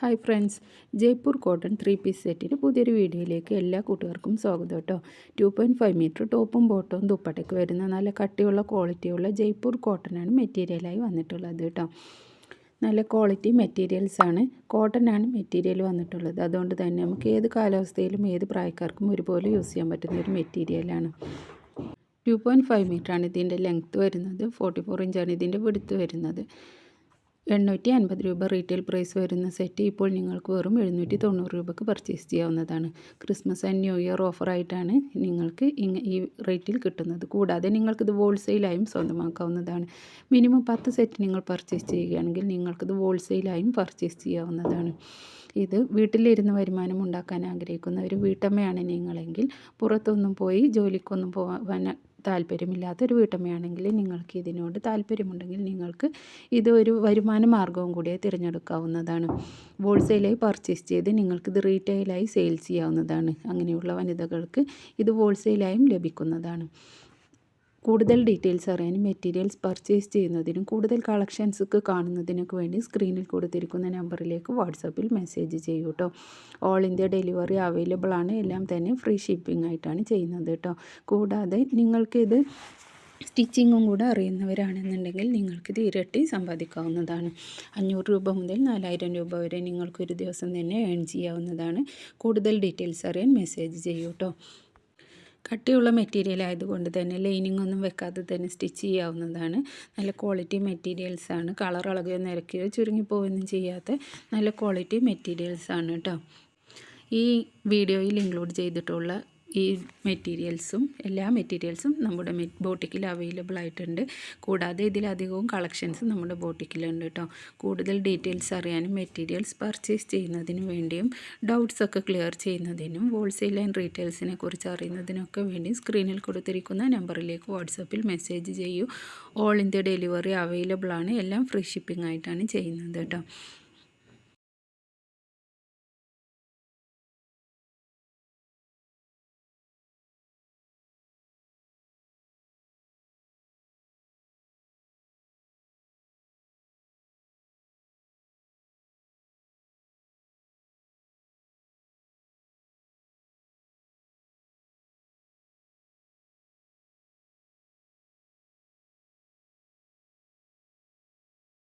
Hi friends Jaipur cotton three piece സെറ്റിന്റെ പുതിയൊരു വീഡിയോയിലേക്ക് എല്ലാ കൂട്ടുകാർക്കും സ്വാഗതം കേട്ടോ. ടു പോയിന്റ് ഫൈവ് മീറ്റർ ടോപ്പും ബോട്ടവും ദുപ്പട്ടയ്ക്ക് വരുന്ന നല്ല കട്ടിയുള്ള ക്വാളിറ്റിയുള്ള ജയ്പൂർ കോട്ടനാണ് മെറ്റീരിയലായി വന്നിട്ടുള്ളത് കേട്ടോ. നല്ല ക്വാളിറ്റി മെറ്റീരിയൽസാണ് കോട്ടനാണ് മെറ്റീരിയൽ വന്നിട്ടുള്ളത്. അതുകൊണ്ട് തന്നെ നമുക്ക് ഏത് കാലാവസ്ഥയിലും ഏത് പ്രായക്കാർക്കും ഒരുപോലെ യൂസ് ചെയ്യാൻ പറ്റുന്ന ഒരു മെറ്റീരിയലാണ് ടു പോയിന്റ് ഫൈവ് മീറ്ററാണ് ഇതിന്റെ ലെങ്ത്ത് വരുന്നത്. ഫോർട്ടി ഫോർ ഇഞ്ചാണ് ഇതിന്റെ വിടുത്ത് വരുന്നത്. എണ്ണൂറ്റി അൻപത് രൂപ റീറ്റെയിൽ പ്രൈസ് വരുന്ന സെറ്റ് ഇപ്പോൾ നിങ്ങൾക്ക് വെറും എഴുന്നൂറ്റി തൊണ്ണൂറ് രൂപക്ക് പർച്ചേസ് ചെയ്യാവുന്നതാണ്. ക്രിസ്മസ് ആൻഡ് ന്യൂ ഇയർ ഓഫറായിട്ടാണ് നിങ്ങൾക്ക് ഈ റേറ്റിൽ കിട്ടുന്നത്. കൂടാതെ നിങ്ങൾക്കിത് ഹോൾസെയിലായും സ്വന്തമാക്കാവുന്നതാണ്. മിനിമം പത്ത് സെറ്റ് നിങ്ങൾ പർച്ചേസ് ചെയ്യുകയാണെങ്കിൽ നിങ്ങൾക്കിത് ഹോൾസെയിലായും പർച്ചേസ് ചെയ്യാവുന്നതാണ്. ഇത് വീട്ടിലിരുന്ന് വരുമാനം ഉണ്ടാക്കാൻ ആഗ്രഹിക്കുന്ന ഒരു വീട്ടമ്മയാണ് നിങ്ങളെങ്കിൽ പുറത്തൊന്നും പോയി ജോലിക്കൊന്നും പോകാൻ താല്പര്യമില്ലാത്തൊരു വീട്ടമ്മയാണെങ്കിൽ നിങ്ങൾക്ക് ഇതിനോട് താല്പര്യമുണ്ടെങ്കിൽ നിങ്ങൾക്ക് ഇത് ഒരു വരുമാന മാർഗവും കൂടിയായി തിരഞ്ഞെടുക്കാവുന്നതാണ്. ഹോൾസെയിലായി പർച്ചേസ് ചെയ്ത് നിങ്ങൾക്ക് ഇത് റീറ്റെയിലായി സെയിൽ ചെയ്യാവുന്നതാണ്. അങ്ങനെയുള്ള വനിതകൾക്ക് ഇത് ഹോൾസെയിലായും ലഭിക്കുന്നതാണ്. കൂടുതൽ ഡീറ്റെയിൽസ് അറിയാനും മെറ്റീരിയൽസ് പർച്ചേസ് ചെയ്യുന്നതിനും കൂടുതൽ കളക്ഷൻസൊക്കെ കാണുന്നതിനൊക്കെ വേണ്ടി സ്ക്രീനിൽ കൊടുത്തിരിക്കുന്ന നമ്പറിലേക്ക് വാട്സപ്പിൽ മെസ്സേജ് ചെയ്യൂ കേട്ടോ ഓൾ ഇന്ത്യ ഡെലിവറി അവൈലബിൾ ആണ്. എല്ലാം തന്നെ ഫ്രീ ഷിപ്പിംഗ് ആയിട്ടാണ് ചെയ്യുന്നത് കേട്ടോ കൂടാതെ നിങ്ങൾക്കിത് സ്റ്റിച്ചിങ്ങും കൂടെ അറിയുന്നവരാണെന്നുണ്ടെങ്കിൽ നിങ്ങൾക്കിത് ഇരട്ടി സമ്പാദിക്കാവുന്നതാണ്. അഞ്ഞൂറ് രൂപ മുതൽ നാലായിരം രൂപ വരെ നിങ്ങൾക്കൊരു ദിവസം തന്നെ ഏൺ ചെയ്യാവുന്നതാണ്. കൂടുതൽ ഡീറ്റെയിൽസ് അറിയാൻ മെസ്സേജ് ചെയ്യൂ കേട്ടോ കട്ടിയുള്ള മെറ്റീരിയൽ ആയതുകൊണ്ട് തന്നെ ലൈനിങ് ഒന്നും വെക്കാതെ തന്നെ സ്റ്റിച്ച് ചെയ്യാവുന്നതാണ്. നല്ല ക്വാളിറ്റി മെറ്റീരിയൽസ് ആണ്. കളർ ഇളകുകയോ നിരക്കുകയോ ചുരുങ്ങിപ്പോവുകയൊന്നും ചെയ്യാത്ത നല്ല ക്വാളിറ്റി മെറ്റീരിയൽസ് ആണ് കേട്ടോ ഈ വീഡിയോയിൽ ഇൻക്ലൂഡ് ചെയ്തിട്ടുള്ള ഈ മെറ്റീരിയൽസും എല്ലാ മെറ്റീരിയൽസും നമ്മുടെ ബോട്ടിക്കിൽ അവൈലബിൾ ആയിട്ടുണ്ട്. കൂടാതെ ഇതിലധികവും കളക്ഷൻസ് നമ്മുടെ ബോട്ടിക്കിലുണ്ട് കേട്ടോ. കൂടുതൽ ഡീറ്റെയിൽസ് അറിയാനും മെറ്റീരിയൽസ് പർച്ചേസ് ചെയ്യുന്നതിനും വേണ്ടിയും ഡൗട്ട്സ് ഒക്കെ ക്ലിയർ ചെയ്യുന്നതിനും ഹോൾസെയിൽ ആൻഡ് റീറ്റെയിൽസിനെ കുറിച്ച് അറിയുന്നതിനൊക്കെ വേണ്ടി സ്ക്രീനിൽ കൊടുത്തിരിക്കുന്ന നമ്പറിലേക്ക് വാട്സപ്പിൽ മെസ്സേജ് ചെയ്യൂ. ഓൾ ഇന്ത്യ ഡെലിവറി അവൈലബിൾ ആണ്. എല്ലാം ഫ്രീ ഷിപ്പിംഗ് ആയിട്ടാണ് ചെയ്യുന്നത് കേട്ടോ.